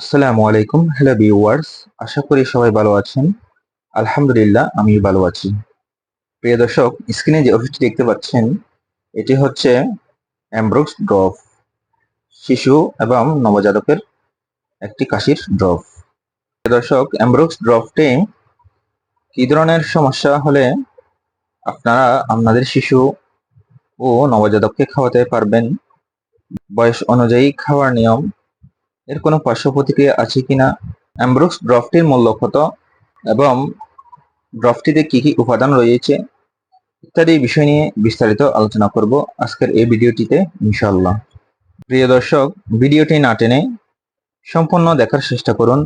আসসালামু আলাইকুম hello viewers আশা করি সবাই ভালো আছেন। আলহামদুলিল্লাহ আমি ভালো আছি। প্রিয় দর্শক স্ক্রিনে যে ওষুধটি দেখতে পাচ্ছেন, এটি হচ্ছে অ্যামব্রোক্স ড্রপ শিশু এবং নবজাতকের একটি কাশির ড্রপ প্রিয় দর্শক অ্যামব্রোক্স ড্রপটি কী ধরনের সমস্যা হলে আপনারা আপনাদের শিশু ও নবজাতককে খাওয়াতে পারবেন? বয়স অনুযায়ী খাওয়ার নিয়ম এর কোনো পার্শ্ব প্রতিক্রিয়া আছে কিনা? অ্যামব্রোক্স ড্রপটির মূল্য কত এবং ড্রফটিতে কি কি উপাদান রয়েছে ইত্যাদি বিষয় নিয়ে বিস্তারিত আলোচনা করব আজকের এই ভিডিওটিতে, ইনশাআল্লাহ। প্রিয় দর্শক, ভিডিওটি না টেনে সম্পূর্ণ দেখার চেষ্টা করুন।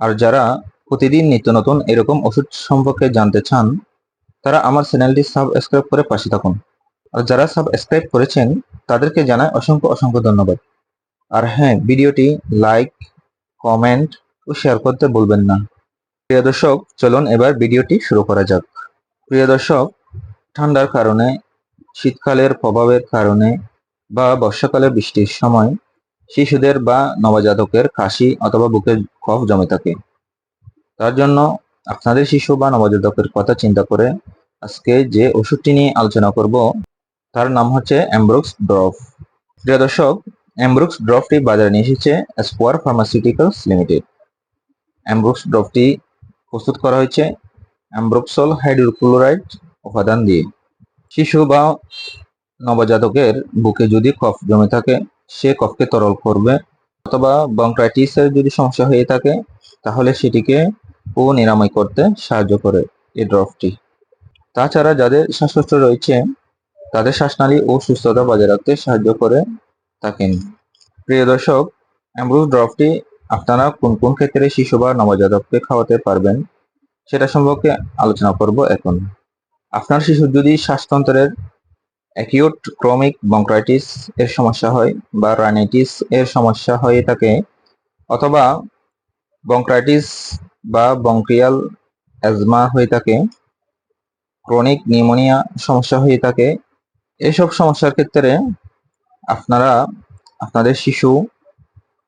আর যারা প্রতিদিন নিত্য নতুন এরকম ওষুধ সম্পর্কে জানতে চান, তারা আমার চ্যানেলটি সাবস্ক্রাইব করে পাশে থাকুন। আর যারা সাবস্ক্রাইব করেছেন, তাদেরকে জানায় অসংখ্য অসংখ্য ধন্যবাদ। আর হ্যাঁ ভিডিওটি লাইক কমেন্ট ও শেয়ার করতে ভুলবেন না। প্রিয় দর্শক, চলুন এবার ভিডিওটি শুরু করা যাক। প্রিয় দর্শক, ঠান্ডার কারণে, শীতকালের প্রভাবের কারণে বা বর্ষাকালে বৃষ্টির সময় শিশুদের বা নবজাতকের কাশি অথবা বুকে কফ জমে থাকে। তার জন্য আপনাদের শিশু বা নবজাতকের কথা চিন্তা করে আজকে যে ওষুধটি নিয়ে আলোচনা করব, তার নাম হচ্ছে অ্যামব্রোক্স ড্রপ প্রিয় দর্শক অ্যামব্রুক্স ড্রপটি বাজারে নিয়ে এসেছে স্কোয়ার ফার্মাসিউটিক্যালস লিমিটেড অ্যামব্রুক্স ড্রপটি প্রস্তুত করা হয়েছে অ্যামব্রোক্সল হাইড্রোক্লোরাইড উপাদান দিয়ে। শিশু বা নবজাতকের বুকে যদি কফ জমে থাকে, সে কফকে তরল করবে। অথবা বংক্রাইটিসের যদি সমস্যা হয়ে থাকে, তাহলে সেটিকে ও নিরাময় করতে সাহায্য করে এই ড্রপটি তাছাড়া যাদের শ্বাসকষ্ট রয়েছে, তাদের শ্বাসনালী ও সুস্থতা বজায় রাখতে সাহায্য করে থাকেন। প্রিয় দর্শক অ্যাম্ব্রুজ ড্রপটি আপনারা কোন কোন ক্ষেত্রে শিশু বা নবজাতককে খাওয়াতে পারবেন সেটা সম্পর্কে আলোচনা করব এখন। আপনার শিশুর যদি শ্বাসতন্ত্রের অ্যাকিউট ক্রমিক বংক্রাইটিস এর সমস্যা হয় বা রাইনাইটিস এর সমস্যা হয়ে থাকে অথবা বংক্রাইটিস বা বংক্রিয়াল অ্যাজমা হয়ে থাকে ক্রনিক নিউমোনিয়া সমস্যা হয়ে থাকে, এসব সমস্যার ক্ষেত্রে আপনারা আপনাদের শিশু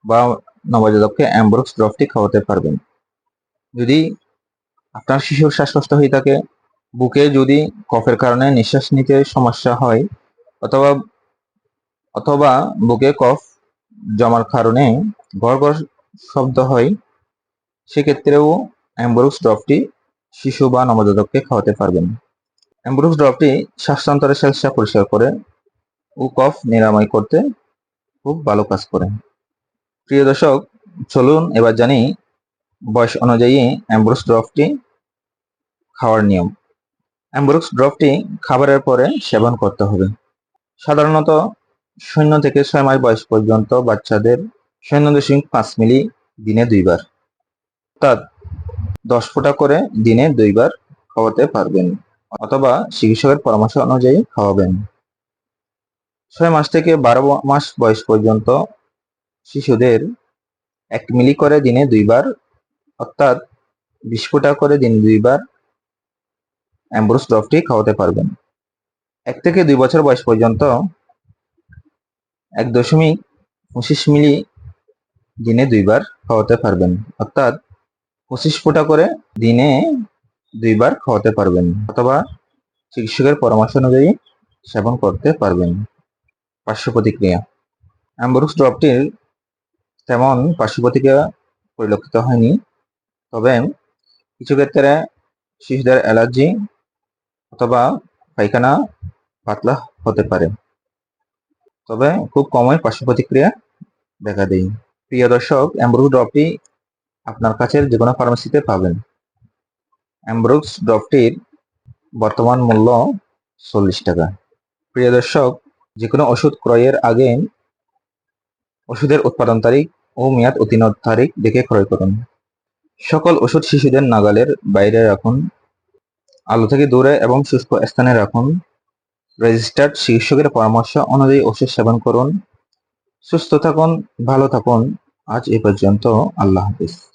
বা নবজাতককে অ্যাম্ব্রক্স ড্রপটি খাওয়াতে পারবেন। যদি আপনার শিশুর শ্বাসকষ্ট হয়ে থাকে, বুকে যদি কফের কারণে নিঃশ্বাস নিতে সমস্যা হয়, অথবা অথবা বুকে কফ জমার কারণে ঘর ঘর শব্দ হয়, সেক্ষেত্রেও অ্যাম্বুরুক্স ড্রপটি শিশু বা নবজাতককে খাওয়াতে পারবেন। অ্যাম্বুরুক্স ড্রপটি শ্বাসতন্ত্রের সেলসা পরিষ্কার করে ও কফ নিরাময় করতে খুব ভালো কাজ করে। প্রিয় দর্শক, চলুন এবার জানি বয়স অনুযায়ী অ্যাম্ব্রোস ড্রপটি খাওয়ার নিয়ম। অ্যাম্ব্রোক্স ড্রপটি খাবারের পরে সেবন করতে হবে। সাধারণত শূন্য থেকে ছয় মাস বয়স পর্যন্ত বাচ্চাদের শূন্য দশমিক পাঁচ মিলি দিনে দুইবার, অর্থাৎ দশ ফোঁটা করে দিনে দুইবার খাওয়াতে পারবেন, অথবা চিকিৎসকের পরামর্শ অনুযায়ী খাওয়াবেন। ছয় মাস থেকে বারো মাস বয়স পর্যন্ত শিশুদের এক মিলি করে দিনে দুইবার, অর্থাৎ বিশ ফুটা করে দিনে দুইবার অ্যাম্ব্রোস ড্রপটি খাওয়াতে পারবেন। এক থেকে দুই বছর বয়স পর্যন্ত এক দশমিক পঁচিশ মিলি দিনে দুইবার খাওয়াতে পারবেন, অর্থাৎ পঁচিশ ফুটা করে দিনে দুইবার খাওয়াতে পারবেন, অথবা চিকিৎসকের পরামর্শ অনুযায়ী সেবন করতে পারবেন। পার্শ্ব প্রতিক্রিয়া অ্যাম্বুরুক্স ড্রপটির তেমন পার্শ্ব প্রতিক্রিয়া পরিলক্ষিত হয়নি, তবে কিছু ক্ষেত্রে শিশুদের অ্যালার্জি অথবা পায়খানা পাতলা হতে পারে। তবে খুব কমই পার্শ্ব প্রতিক্রিয়া দেখা দেয়। প্রিয় দর্শক, অ্যাম্বুরুক্স ড্রপটি আপনার কাছের যে কোনো ফার্মেসিতে পাবেন। অ্যাম্বুরুক্স ড্রপটির বর্তমান মূল্য চল্লিশ টাকা। প্রিয় দর্শক যে কোনো ওষুধ ক্রয়ের আগে ওষুধের উৎপাদন তারিখ ও মেয়াদ উত্তীর্ণ তারিখ দেখে ক্রয় করুন। সকল ওষুধ শিশুদের নাগালের বাইরে রাখুন। আলো থেকে দূরে এবং শুষ্ক স্থানে রাখুন। রেজিস্টার্ড চিকিৎসকের পরামর্শ অনুযায়ী ওষুধ সেবন করুন। সুস্থ থাকুন, ভালো থাকুন। আজ এ পর্যন্ত আল্লাহ হাফিজ।